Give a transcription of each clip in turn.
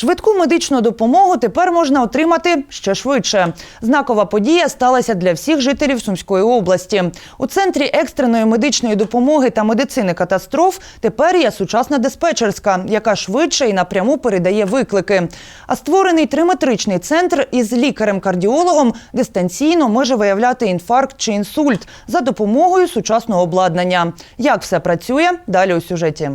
Швидку медичну допомогу тепер можна отримати ще швидше. Знакова подія сталася для всіх жителів Сумської області. У центрі екстреної медичної допомоги та медицини катастроф тепер є сучасна диспетчерська, яка швидше і напряму передає виклики. А створений триметричний центр із лікарем-кардіологом дистанційно може виявляти інфаркт чи інсульт за допомогою сучасного обладнання. Як все працює? Далі у сюжеті.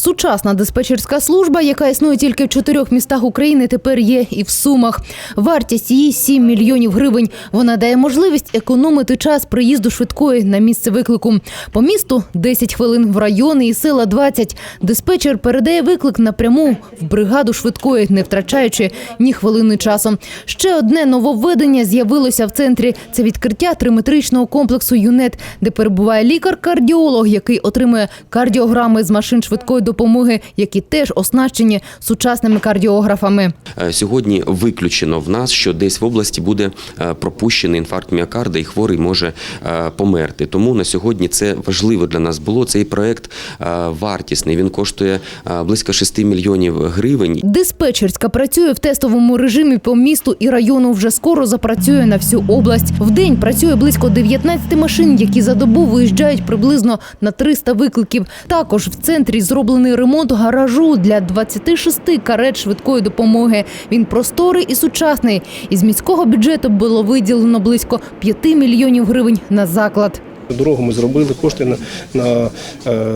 Сучасна диспетчерська служба, яка існує тільки в чотирьох містах України, тепер є і в Сумах. Вартість її 7 мільйонів гривень. Вона дає можливість економити час приїзду швидкої на місце виклику. По місту 10 хвилин, в райони і села 20. Диспетчер передає виклик напряму в бригаду швидкої, не втрачаючи ні хвилини часу. Ще одне нововведення з'явилося в центрі. Це відкриття триметричного комплексу ЮНЕТ, де перебуває лікар-кардіолог, який отримує кардіограми з машин швидкої допомоги, які теж оснащені сучасними кардіографами. Е, Сьогодні виключено в нас, що десь в області буде е, пропущений інфаркт міокарда і хворий може е, померти. Тому на сьогодні це важливо для нас було. Цей проект вартісний. Він коштує близько 6 мільйонів гривень. Диспетчерська працює в тестовому режимі по місту і району. Вже скоро запрацює на всю область. В день працює близько 19 машин, які за добу виїжджають приблизно на 300 викликів. Також в центрі зроблений ремонт гаражу для 26 карет швидкої допомоги. Він просторий і сучасний. Із міського бюджету було виділено близько 5 мільйонів гривень на заклад. Дорогу ми зробили кошти на, на е,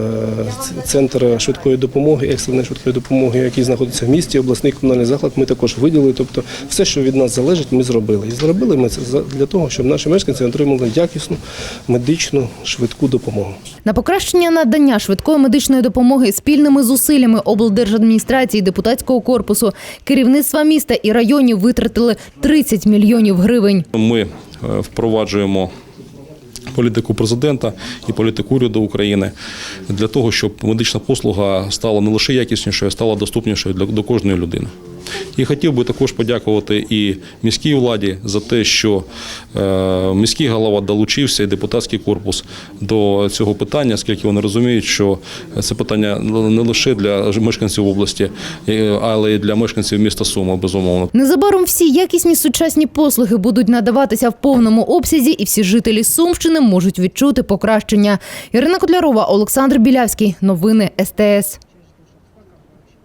центр швидкої допомоги, екстреної швидкої допомоги, який знаходиться в місті, обласний комунальний заклад. Ми також виділили. Тобто, все, що від нас залежить, ми зробили. І зробили ми це за- для того, щоб наші мешканці отримали якісну медичну швидку допомогу. На покращення надання швидкої медичної допомоги спільними зусиллями облдержадміністрації, депутатського корпусу, керівництва міста і районів витратили 30 мільйонів гривень. Ми е, впроваджуємо політику президента і політику уряду України для того, щоб медична послуга стала не лише якіснішою, а стала доступнішою для до кожної людини. І хотів би також подякувати і міській владі за те, що е, міський голова долучився і депутатський корпус до цього питання, оскільки вони розуміють, що це питання не лише для мешканців області, е, але й для мешканців міста Сума, безумовно. Незабаром всі якісні сучасні послуги будуть надаватися в повному обсязі, і всі жителі Сумщини можуть відчути покращення. Ірина Котлярова, Олександр Білявський. Новини СТС.